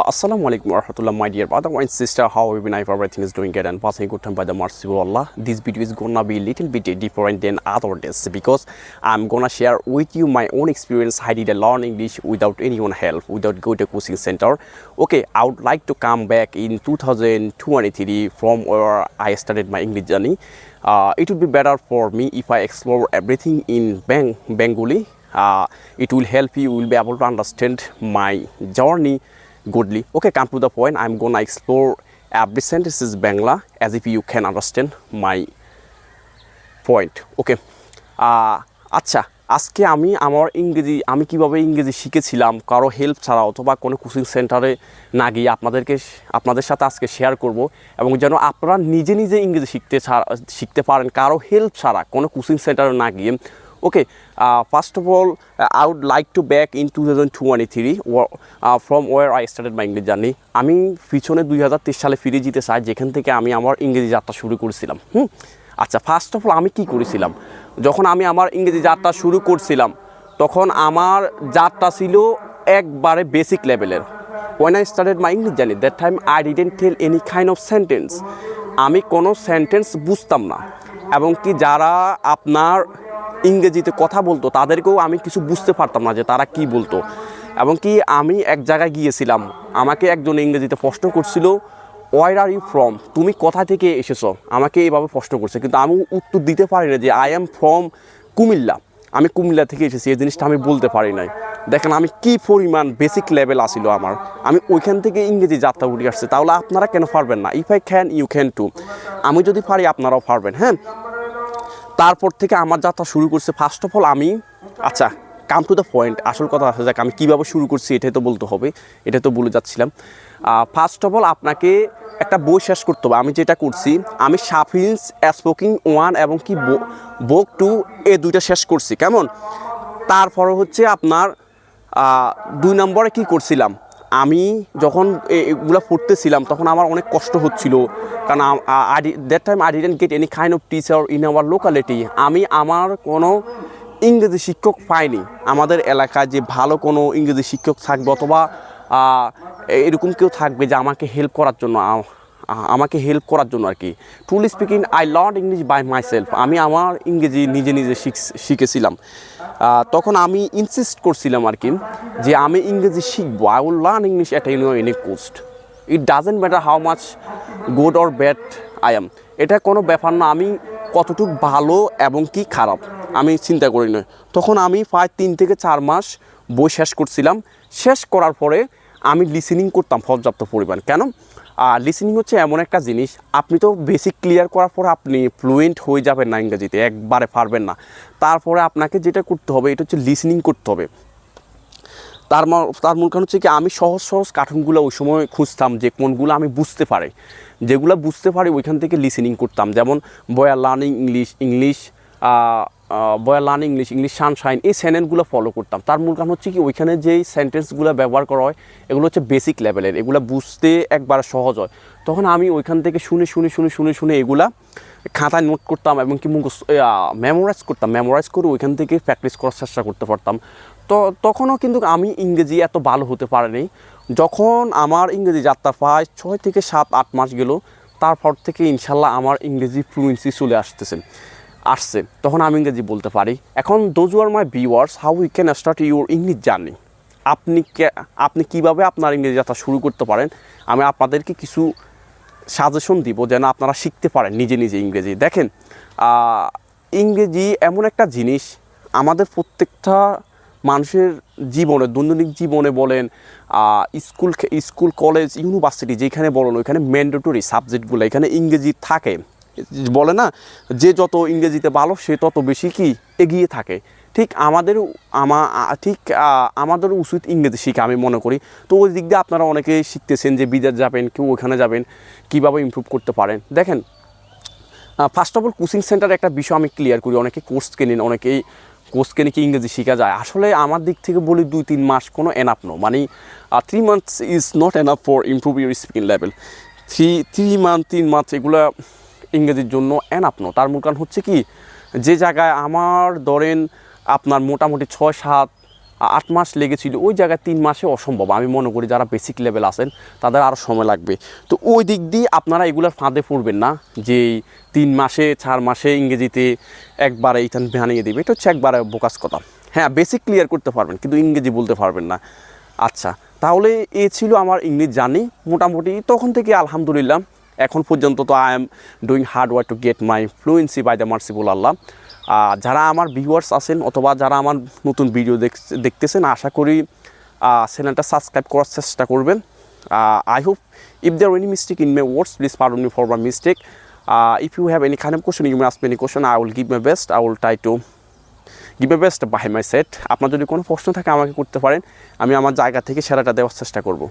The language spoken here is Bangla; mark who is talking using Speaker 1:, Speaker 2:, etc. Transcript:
Speaker 1: Assalamu alaikum warahmatullah, my dear brother and sister. How have you been? I everything is doing good and passing good time by the mercy of Allah. This video is gonna be a little bit different than other days because I'm gonna share with you my own experience. I did learn English without anyone help, without go to coaching center. Okay, I would like to come back in 2023 from where I started my English journey. Uh, it would be better for me if I explore everything in Bang Bengali. Uh, it will help. You will be able to understand my journey goodly. Okay, come to the point. I'm gonna explore every sentences Bangla as if you can understand my point okay আচ্ছা আজকে আমি আমার ইংরেজি আমি কীভাবে ইংরেজি শিখেছিলাম কারও হেল্প ছাড়া অথবা কোনো কোচিং সেন্টারে না গিয়ে আপনাদেরকে আপনাদের সাথে আজকে শেয়ার করব এবং যেন আপনারা নিজে নিজে ইংরেজি শিখতে শিখতে পারেন কারও হেল্প ছাড়া কোনো কোচিং সেন্টারে না গিয়ে okay first of all I would like to back in two thousand twenty three from where I started my English journey আমি পিছনে দুই হাজার তেইশ সালে ফিরে যেতে চাই, যেখান থেকে আমি আমার ইংরেজি যাত্রা শুরু করেছিলাম। হুম? আচ্ছা ফার্স্ট অফ অল আমি কি করেছিলাম? যখন আমি আমার ইংরেজি যাত্রা শুরু করছিলাম, তখন আমার যাত্রা ছিল একবারে বেসিক লেভেলের when I started my English journey that time I didn't tell any kind of sentence আমি কোনো সেন্টেন্স বুঝতাম না। এবং কি যারা আপনার ইংরেজিতে কথা বলতো, তাদেরকেও আমি কিছু বুঝতে পারতাম না যে তারা কি বলতো। এবং কি আমি এক জায়গায় গিয়েছিলাম, আমাকে একজন ইংরেজিতে প্রশ্ন করছিল ওয়ার আর ইউ ফ্রম তুমি কোথা থেকে এসেছ? আমাকে এইভাবে প্রশ্ন করছে, কিন্তু আমি উত্তর দিতে পারি না যে আই এম ফ্রম কুমিল্লা। আমি কুমিল্লা থেকে এসেছি, এই জিনিসটা আমি বলতে পারি নাই। দেখেন আমি কি পরিমাণ বেসিক লেভেল আসিল আমার। আমি ওইখান থেকে ইংরেজি যাত্রা উঠে আসছে, তাহলে আপনারা কেন পারবেন না? If I can you can too আমি যদি পারি, আপনারাও পারবেন হ্যাঁ? তারপর থেকে আমার যাত্রা শুরু করছে ফার্স্ট অফ অল আমি আচ্ছা কাম টু দ্য পয়েন্ট আসল কথা আসা যাক, আমি কীভাবে শুরু করছি, এটাই তো বলতে হবে এটা তো বলে যাচ্ছিলাম। ফার্স্ট অফ অল আপনাকে একটা বই শেষ করতে হবে, আমি যেটা করছি, আমি সাফিন্স স্পোকিং ওয়ান এবং কি বুক টু এ দুইটা শেষ করছি, কেমন? তারপরে হচ্ছে আপনার দুই নম্বরে কি করছিলাম? আমি যখন এগুলো পড়তেছিলাম, তখন আমার অনেক কষ্ট হচ্ছিল। কারণ I that time I didn't get any kind of teacher in our locality আমি আমার কোনো ইংরেজি শিক্ষক পাইনি। আমাদের এলাকায় যে ভালো কোনো ইংরেজি শিক্ষক থাকবে অথবা এরকম কেউ থাকবে যে আমাকে হেল্প করার জন্য। আমাকে হেল্প করার জন্য আর কি truly speaking I learn English by my self আমি আমার ইংরেজি নিজে নিজে শিখ- শিখেছিলাম। তখন আমি ইনসিস্ট করছিলাম আর কি যে আমি ইংরেজি শিখব। I will learn English at you know any cost it doesn't matter how much good or bad I am এটা কোনো ব্যাপার না, আমি কতটুকু ভালো এবং কি খারাপ, আমি চিন্তা করি না। তখন আমি প্রায় তিন থেকে চার মাস বই শেষ করছিলাম। শেষ করার পরে আমি লিসেনিং করতাম পর্যাপ্ত পরিমাণ। কেন? আর লিসেনিং হচ্ছে এমন একটা জিনিস, আপনি তো বেসিক ক্লিয়ার করার পর আপনি ফ্লুয়েন্ট হয়ে যাবেন না ইংরেজিতে, একবারে পারবেন না। তারপরে আপনাকে যেটা করতে হবে, এটা হচ্ছে লিসেনিং করতে হবে। তার তার মূল কারণ হচ্ছে কি, আমি সহজ সহজ কার্টুনগুলো ওই সময় খুঁজতাম যে কোনগুলো আমি বুঝতে পারি। যেগুলো বুঝতে পারি, ওইখান থেকে লিসেনিং করতাম। যেমন বয়ার লার্নিং ইংলিশ ইংলিশ বয়ার লার্নিং ইংলিশ ইংলিশ সানশাইন এই চ্যানেলগুলো ফলো করতাম। তার মূল কারণ হচ্ছে কি, ওইখানে যেই সেন্টেন্সগুলো ব্যবহার করা হয়, এগুলো হচ্ছে বেসিক লেভেলের এগুলো বুঝতে একবার সহজ হয়। তখন আমি ওইখান থেকে শুনে শুনে শুনে শুনে শুনে এগুলা খাতায় নোট করতাম এবং কি মুখস্থ মেমোরাইজ করতাম। মেমোরাইজ করে ওইখান থেকে প্র্যাকটিস করার চেষ্টা করতে পারতাম। তো তখনও কিন্তু আমি ইংরেজি এত ভালো হতে পারিনি। যখন আমার ইংরেজি যাত্রা প্রায় ছয় থেকে সাত, আট মাস গেল, তারপর থেকে ইনশাল্লাহ আমার ইংরেজি ফ্লুয়েন্সি চলে আসতেছে। আসছে, তখন আমি ইংরেজি বলতে পারি। এখন those are my viewers how we can start your English journey আপনি আপনি কীভাবে আপনার ইংরেজি যাত্রা শুরু করতে পারেন? আমি আপনাদেরকে কিছু সাজেশন দিব যেন আপনারা শিখতে পারেন নিজে নিজে ইংরেজি। দেখেন ইংরেজি এমন একটা জিনিস, আমাদের প্রত্যেকটা মানুষের জীবনে, দৈনন্দিন জীবনে বলেন স্কুল স্কুল, কলেজ, ইউনিভার্সিটি যেখানে বলেন, ওইখানে ম্যান্ডেটরি সাবজেক্টগুলো এখানে ইংরেজি থাকে। বলে না, যে যত ইংরেজিতে ভালো, সে তত বেশি কি এগিয়ে থাকে। ঠিক আমাদের আমা ঠিক আমাদের উচিত ইংরেজি শিখা, আমি মনে করি। তো ওই দিক দিয়ে আপনারা অনেকে শিখতেছেন যে বিদেশ যাবেন, কেউ ওখানে যাবেন, কীভাবে ইমপ্রুভ করতে পারেন। দেখেন first of all coaching centre একটা বিষয় আমি ক্লিয়ার করি, অনেকে কোর্স কেনেন, অনেকেই কোর্স কেনে কি ইংরেজি শেখা যায়। আসলে আমার দিক থেকে বলি, দুই তিন মাস কোনো এনাফ নো মানে three months is not enough for improve your speaking level three three month তিন মান্থ এগুলো ইংরেজির জন্য এনাফ নো তার মূল কারণ হচ্ছে কি, যে জায়গায় আমার ধরেন আপনার মোটামুটি ছয় সাত, আট মাস লেগেছিল, ওই জায়গায় তিন মাসে অসম্ভব। আমি মনে করি যারা বেসিক লেভেল আছেন, তাদের আরও সময় লাগবে। তো ওই দিক দিয়ে আপনারা এগুলোর ফাঁদে পড়বেন না, যে তিন মাসে, চার মাসে ইংরেজিতে একবারে ইথান বানিয়ে দেবে। এটা হচ্ছে একবারে বোকাস কথা। হ্যাঁ বেসিক ক্লিয়ার করতে পারবেন, কিন্তু ইংরেজি বলতে পারবেন না। আচ্ছা তাহলে এ ছিল আমার ইংলিশ জানি মোটামুটি তখন থেকে আলহামদুলিল্লাহ এখন পর্যন্ত তো I am doing hard work to get my fluency by the merciful Allah যারা আমার ভিউয়ার্স আছেন অথবা যারা আমার নতুন ভিডিও দেখতেছেন, আশা করি চ্যানেলটা সাবস্ক্রাইব করার চেষ্টা করবেন। I hope if there any mistake in my words please pardon me for my mistake if you have any of question you may ask any question I will give my best I will try to give a best by my set আপনার যদি কোনো প্রশ্ন থাকে, আমাকে করতে পারেন। আমি আমার জায়গা থেকে সেরাটা দেওয়ার চেষ্টা করব।